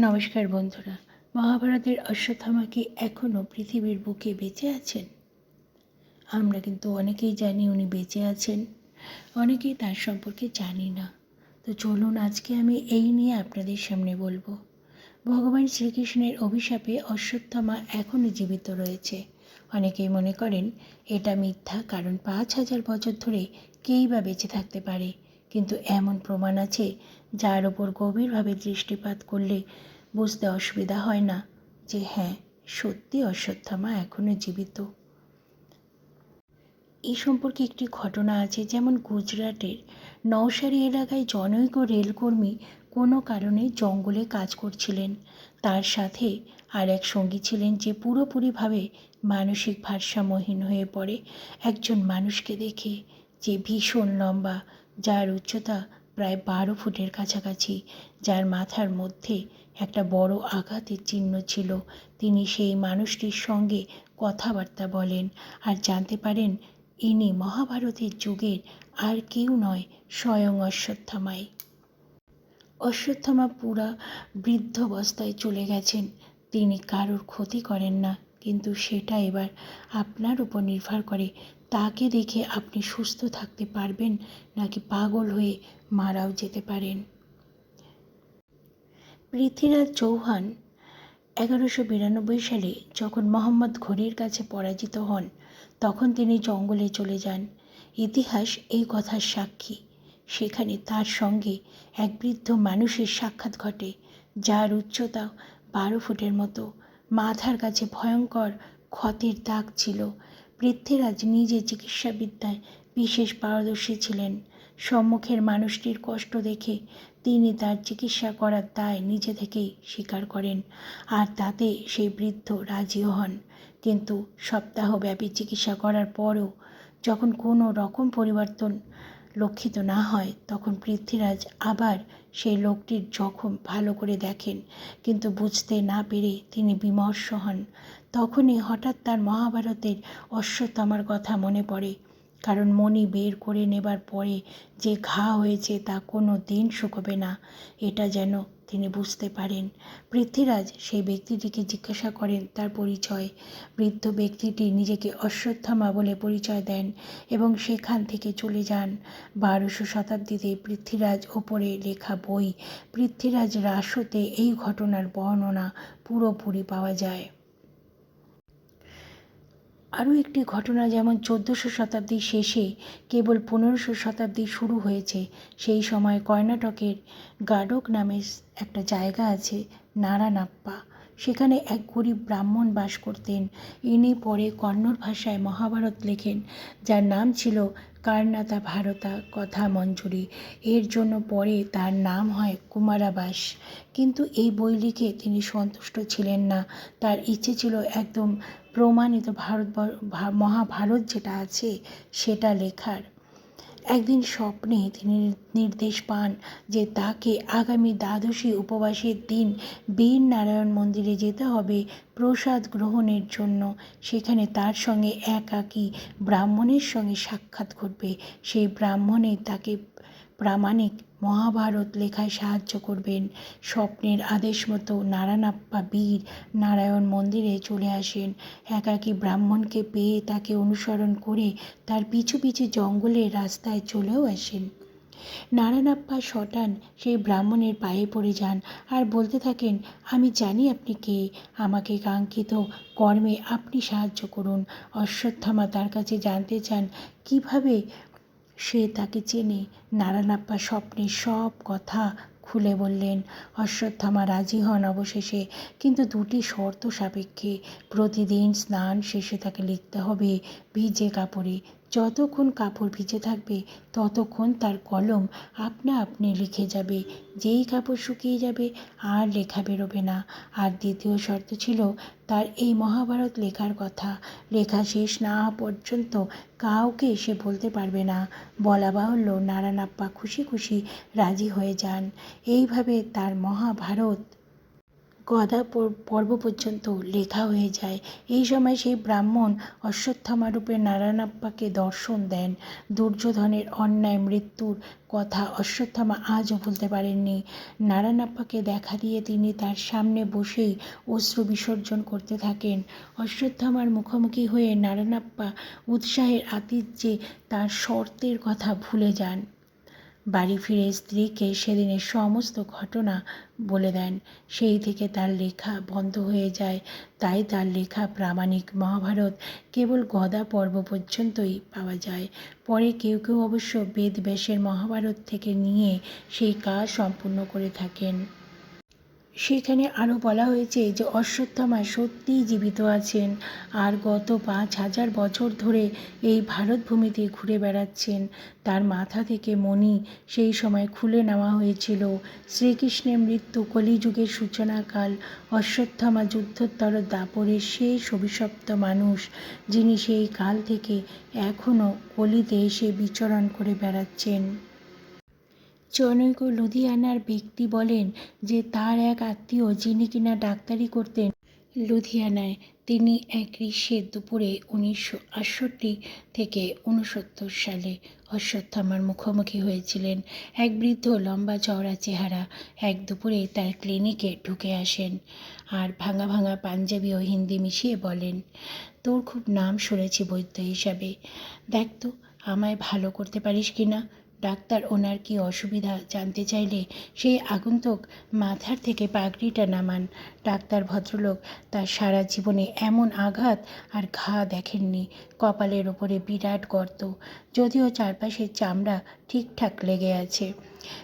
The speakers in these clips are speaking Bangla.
নমস্কার বন্ধুরা, মহাভারতের অশ্বত্থামা কি এখনও পৃথিবীর বুকে বেঁচে আছেন? আমরা কিন্তু অনেকেই জানি উনি বেঁচে আছেন, অনেকেই তার সম্পর্কে জানি না। তো চলুন আজকে আমি এই নিয়ে আপনাদের সামনে বলব। ভগবান শ্রীকৃষ্ণের অভিশাপে অশ্বত্থামা এখনও জীবিত রয়েছে। অনেকেই মনে করেন এটা মিথ্যা, কারণ পাঁচ হাজার বছর ধরে কেই বা বেঁচে থাকতে পারে? কিন্তু এমন প্রমাণ আছে যার ওপর গভীরভাবে দৃষ্টিপাত করলে বুঝতে অসুবিধা হয় না যে হ্যাঁ সত্যি অশ্বত্থামা এখনও জীবিত। এই সম্পর্কে একটি ঘটনা আছে যেমন গুজরাটের নওশারি এলাকায় জনৈক রেলকর্মী কোনো কারণে জঙ্গলে কাজ করছিলেন। তার সাথে আর এক সঙ্গী ছিলেন যে পুরোপুরিভাবে মানসিক ভারসাম্যহীন হয়ে পড়ে। একজন মানুষকে দেখে যে ভীষণ লম্বা, যার উচ্চতা প্রায় বারো ফুটের কাছাকাছি, যার মাথার মধ্যে একটা বড় আঘাতের চিহ্ন ছিল। তিনি সেই মানুষটির সঙ্গে কথাবার্তা বলেন আর জানতে পারেন, ইনি মহাভারতের যুগের আর কেউ নয়, স্বয়ং অশ্বত্থামাই। অশ্বত্থামা পুরা বৃদ্ধাবস্থায় চলে গেছেন। তিনি কারোর ক্ষতি করেন না। কিন্তু সেটা এবার আপনার উপর নির্ভর করে। তাকে দেখে আপনি সুস্থ থাকতে পারবেন নাকি পাগল হয়ে মারাও যেতে পারেন। পৃথ্বীরাজ চৌহান এগারোশো বিরানব্বই সালে যখন মোহাম্মদ ঘড়ির কাছে পরাজিত হন, তখন তিনি জঙ্গলে চলে যান। ইতিহাস এই কথার সাক্ষী। সেখানে তার সঙ্গে এক বৃদ্ধ মানুষের সাক্ষাৎ ঘটে, যার উচ্চতা বারো ফুটের মতো। মাথার কাছে ভয়ঙ্কর ক্ষতের দাগ ছিল। পৃথ্বীরাজ নিজে চিকিৎসাবিদ্যায় বিশেষ পারদর্শী ছিলেন। সম্মুখের মানুষটির কষ্ট দেখে তিনি তার চিকিৎসা করার দায় নিজে থেকেই স্বীকার করেন, আর তাতে সেই বৃদ্ধ রাজিও হন। কিন্তু সপ্তাহব্যাপী চিকিৎসা করার পরও যখন কোনো রকম পরিবর্তন লক্ষিত না হয়, তখন পৃথ্বীরাজ আবার সেই লোকটির জখম ভালো করে দেখেন। কিন্তু বুঝতে না পেরে তিনি বিমর্ষ হন। তখনই হঠাৎ তার মহাভারতের অশ্বত্থামার কথা মনে পড়ে। কারণ মণি বের করে নেবার পরে যে ঘা হয়েছে তা কোনো দিন শুকোবে না। এটা যেন তিনি বুঝতে পারেন। পৃথ্বীরাজ সেই ব্যক্তিটিকে জিজ্ঞাসা করেন, তার পরিচয়? বৃদ্ধ ব্যক্তিটি নিজেকে অশ্বত্থামা বলে পরিচয় দেন এবং সেখান থেকে চলে যান। বারোশো শতাব্দীতে পৃথ্বীরাজ ওপরে লেখা বই, পৃথ্বীরাজ রাসতে এই ঘটনার বর্ণনা পুরোপুরি পাওয়া যায়। আরও একটি ঘটনা যেমন চোদ্দোশো শতাব্দীর শেষে কেবল পনেরোশো শতাব্দী শুরু হয়েছে, সেই সময় কর্ণাটকের গাডক নামে একটা জায়গা আছে নারানাপ্পা। সেখানে এক গরিব ব্রাহ্মণ বাস করতেন। ইনি পরে কন্নড় ভাষায় মহাভারত লেখেন, যার নাম ছিল কার্নাতা ভারতা কথা মঞ্জুরি। এর জন্য পরে তার নাম হয় কুমারাবাস। কিন্তু এই বই লিখে তিনি সন্তুষ্ট ছিলেন না। তার ইচ্ছে ছিল একদম প্রমাণিত ভারত মহাভারত যেটা আছে, সেটা লেখার। একদিন স্বপ্নে তিনি নির্দেশ পান যে তাকে আগামী দ্বাদশী উপবাসের দিন বীর নারায়ণ মন্দিরে যেতে হবে প্রসাদ গ্রহণের জন্য। সেখানে তার সঙ্গে একাকী ব্রাহ্মণের সঙ্গে সাক্ষাৎ ঘটবে। সেই ব্রাহ্মণে তাকে প্রামাণিক মহাভারত লেখায় সাহায্য করবেন। স্বপ্নের আদেশ মতো নারায়ণাপ্পা বীর নারায়ণ মন্দিরে চলে আসেন। একাকী ব্রাহ্মণকে পেয়ে তাকে অনুসরণ করে তার পিছু পিছু জঙ্গলের রাস্তায় চলেও আসেন। নারায়ণাপ্পা শটান সেই ব্রাহ্মণের পায়ে পড়ে যান আর বলতে থাকেন, আমি জানি আপনি কে। আমাকে কাঙ্ক্ষিত কর্মে আপনি সাহায্য করুন। অশ্বত্থামা তার কাছে জানতে চান কীভাবে সে তাকে চেনে। নারায়ণাপ্পা স্বপ্নের সব কথা খুলে বললেন অশ্বত্থামা রাজি হন অবশেষে। কিন্তু দুটি শর্ত সাপেক্ষে। প্রতিদিন স্নান শেষে তাকে লিখতে হবে ভিজে কাপড়ে। যতক্ষণ কাপড় ভিজে থাকবে, ততক্ষণ তার কলম আপনা আপনি লিখে যাবে। যেই কাপড় শুকিয়ে যাবে, আর লেখা বেরোবে না। আর দ্বিতীয় শর্ত ছিল তার এই মহাভারত লেখার কথা। লেখা শেষ না হওয়া পর্যন্ত কাউকে সে বলতে পারবে না। বলা বাহুল্য নারায়ণাপ্পা খুশি খুশি রাজি হয়ে যান। এইভাবে তার মহাভারত গদা পর্ব পর্যন্ত লেখা হয়ে যায়। এই সময় সেই ব্রাহ্মণ অশ্বত্থামা রূপে নারায়ণাপ্পাকে দর্শন দেন। দুর্যোধনের অন্যায় মৃত্যুর কথা অশ্বত্থামা আজও ভুলতে পারেননি। নারায়ণাপ্পাকে দেখা দিয়ে তিনি তার সামনে বসেই অশ্রু বিসর্জন করতে থাকেন। অশ্বত্থামার মুখোমুখি হয়ে নারায়ণাপ্পা উৎসাহের আতিথ্যে তার শর্তের কথা ভুলে যান। বাড়ি ফিরে স্ত্রীকে সেদিনের সমস্ত ঘটনা বলে দেন। সেই থেকে তার লেখা বন্ধ হয়ে যায়। তাই তার লেখা প্রামাণিক মহাভারত কেবল গদা পর্ব পর্যন্তই পাওয়া যায়। পরে কেউ কেউ অবশ্য বেদব্যাসের মহাভারত থেকে নিয়ে সেই কাজ সম্পূর্ণ করে থাকেন। সেখানে আরও বলা হয়েছে যে অশ্বত্থামা সত্যিই জীবিত আছেন আর গত পাঁচ হাজার বছর ধরে এই ভারতভূমিতে ঘুরে বেড়াচ্ছেন। তার মাথা থেকে মণি সেই সময় খুলে নেওয়া হয়েছিল। শ্রীকৃষ্ণের মৃত্যু কলিযুগের সূচনাকাল, অশ্বত্থামা যুদ্ধোত্তর দাপরের শেষ অভিশপ্ত মানুষ, যিনি সেই কাল থেকে এখনও কলিতে এসে বিচরণ করে বেড়াচ্ছেন। জনৈক লুধিয়ানার ব্যক্তি বলেন যে তার এক আত্মীয় যিনি কিনা ডাক্তারি করতেন লুধিয়ানায়, তিনি এক গ্রীষ্মের দুপুরে উনিশশো আটষট্টি থেকে উনসত্তর সালে অশ্বত্থামার মুখোমুখি হয়েছিলেন। এক বৃদ্ধ লম্বা চওড়া চেহারা এক দুপুরে তার ক্লিনিকে ঢুকে আসেন আর ভাঙা ভাঙা পাঞ্জাবি ও হিন্দি মিশিয়ে বলেন, তোর খুব নাম শুনেছি বৈদ্য হিসাবে। দেখ তো, আমায় ভালো করতে পারিস কি না ডাক্তার ওনার কি অসুবিধা জানতে চাইলে সেই আগন্তুক মাথার থেকে পাগড়িটা নামান। ডাক্তার, ভদ্রলোক, তার সারা জীবনে এমন আঘাত আর ঘা দেখেননি। কপালের ওপরে বিরাট গর্ত, যদিও চারপাশের চামড়া ঠিকঠাক লেগে আছে।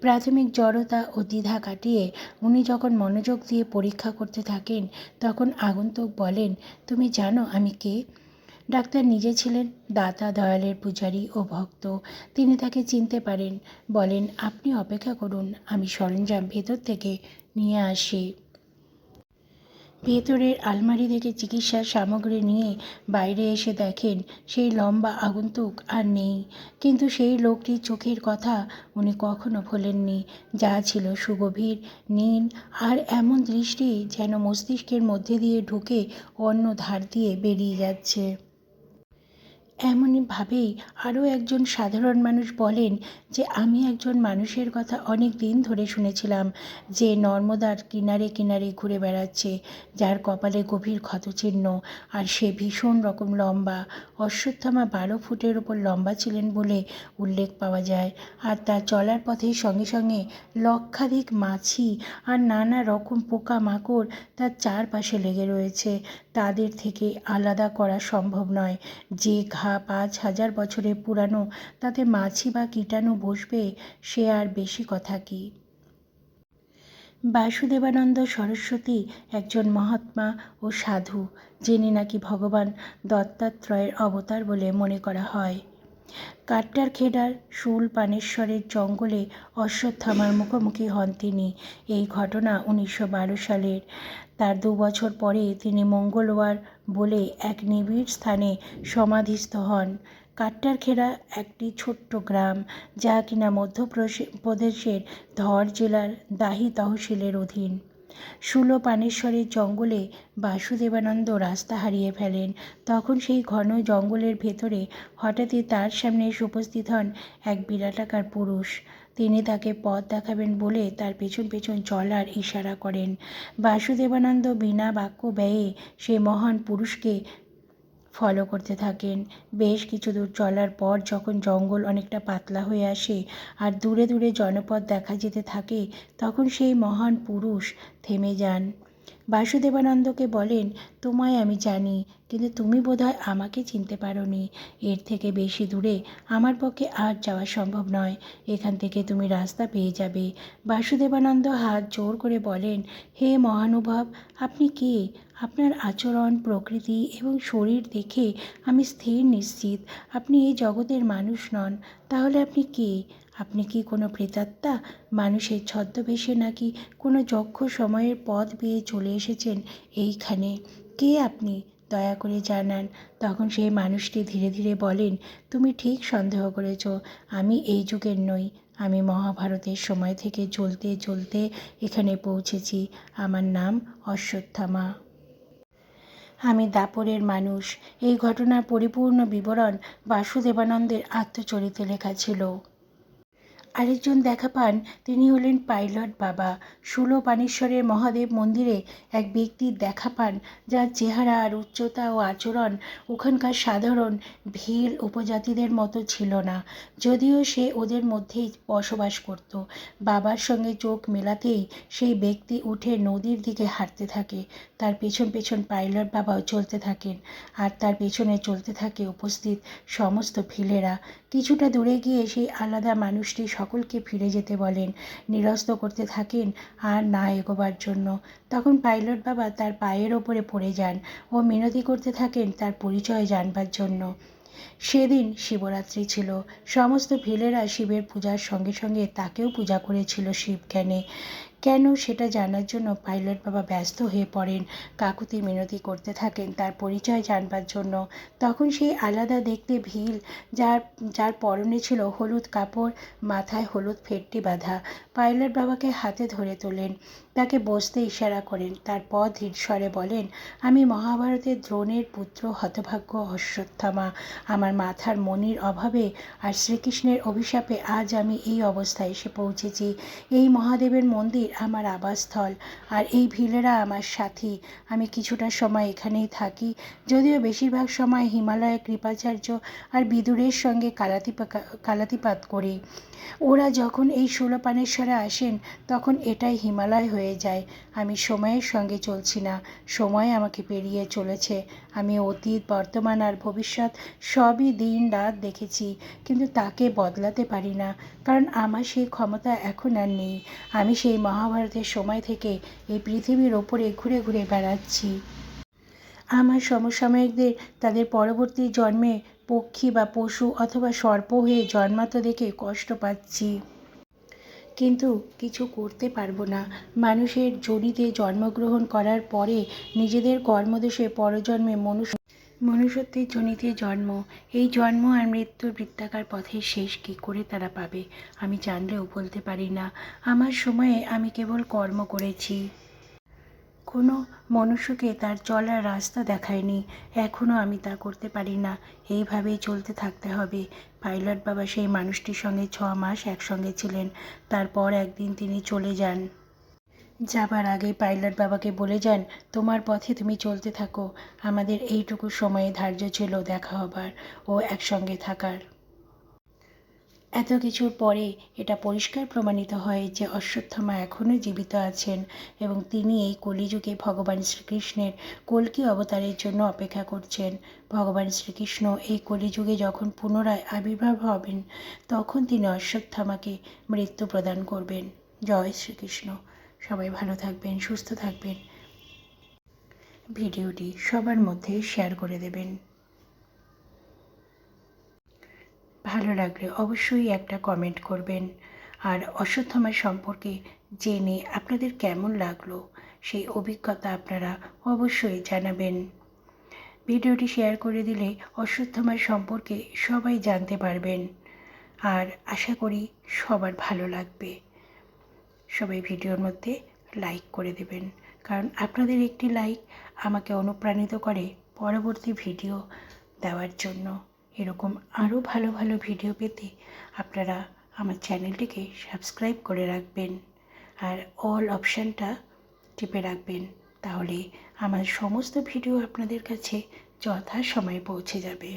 প্রাথমিক জড়তা ও দ্বিধা কাটিয়ে উনি যখন মনোযোগ দিয়ে পরীক্ষা করতে থাকেন, তখন আগন্তুক বলেন, তুমি জানো আমি কে? ডাক্তার নিজে ছিলেন দাতা, দয়ালের পূজারী ও ভক্ত। তিনি তাকে চিনতে পারেন, বলেন, আপনি অপেক্ষা করুন, আমি সরঞ্জাম ভেতর থেকে নিয়ে আসি। ভেতরের আলমারি থেকে চিকিৎসার সামগ্রী নিয়ে বাইরে এসে দেখেন, সেই লম্বা আগন্তুক আর নেই। কিন্তু সেই লোকটির চোখের কথা উনি কখনো ভোলেননি, যা ছিল সুগভীর, নীল, আর এমন দৃষ্টি যেন মস্তিষ্কের মধ্যে দিয়ে ঢুকে অন্য ধার দিয়ে বেরিয়ে যাচ্ছে। এমনইভাবেই আরও একজন সাধারণ মানুষ বলেন যে, আমি একজন মানুষের কথা অনেক দিন ধরে শুনেছিলাম যে, নর্মদার কিনারে কিনারে ঘুরে বেড়াচ্ছে, যার কপালে গভীর ক্ষতচিহ্ন, আর সে ভীষণ রকম লম্বা। অশ্বত্থামা বারো ফুটের ওপর লম্বা ছিলেন বলে উল্লেখ পাওয়া যায়। আর তার চলার পথে সঙ্গে সঙ্গে লক্ষাধিক মাছি আর নানা রকম পোকামাকড় তার চারপাশে লেগে রয়েছে। তাদের থেকে আলাদা করা সম্ভব নয়। যে ঘা পাঁচ হাজার বছরের পুরানো, তাতে মাছি বা কীটাণু বসবে, সে আর বেশি কথা কি? বাসুদেবানন্দ সরস্বতী একজন মহাত্মা ও সাধু, যিনি নাকি ভগবান দত্তাত্রয়ের অবতার বলে মনে করা হয়। কাট্টার খেডার শুল পানেশ্বরের জঙ্গলে অশ্বত্থামার মুখোমুখি হন তিনি। এই ঘটনা উনিশশো বারো সালের। তার দু বছর পরে তিনি মঙ্গলবার বলে এক নিবিড় স্থানে সমাধিস্থ হন। কাট্টারখেড়া একটি ছোট্ট গ্রাম, যা কিনা মধ্যপ্রদেশের ধর জেলার দাহি তহসিলের অধীন। সুলো পানেশ্বরের জঙ্গলে বাসুদেবানন্দ রাস্তা হারিয়ে ফেলেন। তখন সেই ঘন জঙ্গলের ভেতরে হঠাৎই তার সামনে এসে উপস্থিত হন এক বিরাটাকার পুরুষ। তিনি তাকে পথ দেখাবেন বলে তার পেছন পেছন চলার ইশারা করেন। বাসুদেবানন্দ বিনা বাক্য ব্যয়ে সে মহান পুরুষকে ফলো করতে থাকেন। বেশ কিছু দূর চলার পর যখন জঙ্গল অনেকটা পাতলা হয়ে আসে আর দূরে দূরে জনপদ দেখা যেতে থাকে, তখন সেই মহান পুরুষ থেমে যান। বাসুদেবানন্দকে বলেন, তোমায় আমি জানি, কিন্তু তুমি বোধহয় আমাকে চিনতে পারোনি। এর থেকে বেশি দূরে আমার পক্ষে আর যাওয়া সম্ভব নয়। এখান থেকে তুমি রাস্তা পেয়ে যাবে। বাসুদেবানন্দ হাত জোর করে বলেন, হে মহানুভব, আপনি কে? আপনার আচরণ, প্রকৃতি এবং শরীর দেখে আমি স্থির নিশ্চিত। আপনি এই জগতের মানুষ নন, তাহলে আপনি কে? আপনি কি কোনো প্রেতাত্মা? মানুষের ছদ্মবেশে নাকি কোনো যক্ষ সময়ের পথ বেয়ে চলে এসেছেন এইখানে? কে আপনি? দয়া করে জানান। তখন সেই মানুষটি ধীরে ধীরে বলেন, তুমি ঠিক সন্দেহ করেছ, আমি এই যুগের নই। আমি মহাভারতের সময় থেকে চলতে চলতে এখানে পৌঁছেছি। আমার নাম অশ্বত্থামা। আমি দাপরের মানুষ। এই ঘটনার পরিপূর্ণ বিবরণ বাসুদেবানন্দের আত্মচরিতে লেখা ছিল। আরেকজন দেখা পান তিনি হলেন পাইলট বাবা। পানেশ্বরের মহাদেব মন্দিরে এক ব্যক্তির দেখা পান যার চেহারা আর উচ্চতা ও আচরণ ওখানকার সাধারণ ভিল উপজাতিদের মতো ছিল না। যদিও সে ওদের মধ্যেই বসবাস করত। বাবার সঙ্গে চোখ মেলাতেই সেই ব্যক্তি উঠে নদীর দিকে হাঁটতে থাকে। তার পেছন পেছন পাইলট বাবাও চলতে থাকেন। আর তার পেছনে চলতে থাকে উপস্থিত সমস্ত ভিলেরা। কিছুটা দূরে গিয়ে সেই আলাদা মানুষটি সকলকে ফিরে যেতে বলেন, নিরস্ত করতে থাকেন আর না এগোবার জন্য। তখন পাইলট বাবা তার পায়ের ওপরে পড়ে যান ও মিনতি করতে থাকেন তার পরিচয় জানবার জন্য। সেদিন শিবরাত্রি ছিল। সমস্ত ভিলেরা শিবের পূজার সঙ্গে সঙ্গে তাকেও পূজা করেছিল শিবজ্ঞানে। কেন সেটা জানার জন্য পাইলট বাবা ব্যস্ত হয়ে পড়েন? কাকুতি মিনতি করতে থাকেন তার পরিচয় জানবার জন্য। তখন সেই আলাদা দেখতে ভিল, যার যার পরনে ছিল হলুদ কাপড়, মাথায় হলুদ ফেটটি বাঁধা। পাইলট বাবাকে হাতে ধরে তোলেন। তাকে বসতে ইশারা করেন। তারপর ধীরস্বরে বলেন, আমি মহাভারতের দ্রোণের পুত্র, হতভাগ্য অশ্বত্থামা। আমার মাথার মনির অভাবে আর শ্রীকৃষ্ণের অভিশাপে আজ আমি এই অবস্থায় এসে পৌঁছেছি। এই মহাদেবের মন্দির আমার আবাসস্থল, আর এই ভিলেরা আমার সাথী। আমি কিছুটা সময় এখানেই থাকি, যদিও বেশিরভাগ সময় হিমালয়ে কৃপাচার্য আর বিদুরের সঙ্গে কালাতি কালাতিপাত করি। ওরা যখন এই ষোলপানেশ্বরে আসেন, তখন এটাই হিমালয় হয়ে যায়। আমি সময়ের সঙ্গে চলছি না। সময় আমাকে পেরিয়ে চলেছে। আমি অতীত, বর্তমান আর ভবিষ্যৎ সবই দিন রাত দেখেছি। কিন্তু তাকে বদলাতে পারি না। কারণ আমার সেই ক্ষমতা এখন আর নেই। আমি সেই মহাভারতের সময় থেকে এই পৃথিবীর ওপরে ঘুরে ঘুরে বেড়াচ্ছি। আমার সমসাময়িকদের তাদের পরবর্তী জন্মে পক্ষী বা পশু অথবা সর্প হয়ে জন্মাতে দেখে কষ্ট পাচ্ছি। কিন্তু কিছু করতে পারব না। মানুষের জড়িতে জন্মগ্রহণ করার পরে নিজেদের কর্মদেশে পরজন্মে মনুষ্য মনুষ্যত্বের জনিতে জন্ম। এই জন্ম আর মৃত্যুর বৃত্তাকার পথে শেষ কী করে তারা পাবে? আমি জানলেও বলতে পারি না। আমার সময়ে আমি কেবল কর্ম করেছি। কোনো মনুষ্যকে তার চলার রাস্তা দেখায়নি। এখনও আমি তা করতে পারি না। এইভাবেই চলতে থাকতে হবে। পাইলট বাবা সেই মানুষটির সঙ্গে ছ মাস একসঙ্গে ছিলেন। তারপর একদিন তিনি চলে যান। যাবার আগে পাইলট বাবাকে বলে যান, তোমার পথে তুমি চলতে থাকো। আমাদের এইটুকু সময়ে ধার্য ছিল দেখা হবার ও একসঙ্গে থাকার। এত কিছুর পরে এটা পরিষ্কার প্রমাণিত হয় যে অশ্বত্থামা এখনও জীবিত আছেন এবং তিনি এই কলিযুগে ভগবান শ্রীকৃষ্ণের কল্কি অবতারের জন্য অপেক্ষা করছেন। ভগবান শ্রীকৃষ্ণ এই কলিযুগে যখন পুনরায় আবির্ভাব হবেন, তখন তিনি অশ্বত্থামাকে মৃত্যু প্রদান করবেন। জয় শ্রীকৃষ্ণ। সবাই ভালো থাকবেন, সুস্থ থাকবেন। ভিডিওটি সবার মধ্যে শেয়ার করে দেবেন। ভালো লাগলে অবশ্যই একটা কমেন্ট করবেন। আর অশ্বত্থমার সম্পর্কে জেনে আপনাদের কেমন লাগল, সেই অভিজ্ঞতা আপনারা অবশ্যই জানাবেন। ভিডিওটি শেয়ার করে দিলে অশ্বত্থমার সম্পর্কে সবাই জানতে পারবেন। আর আশা করি সবার ভালো লাগবে। সবাই ভিডিওর মধ্যে লাইক করে দেবেন। কারণ আপনাদের একটি লাইক আমাকে অনুপ্রাণিত করে পরবর্তী ভিডিও দেওয়ার জন্য। এরকম আরও ভালো ভালো ভিডিও পেতে আপনারা আমার চ্যানেলটিকে সাবস্ক্রাইব করে রাখবেন। আর অল অপশানটা টিপে রাখবেন, তাহলে আমার সমস্ত ভিডিও আপনাদের কাছে যথা সময়ে পৌঁছে যাবে।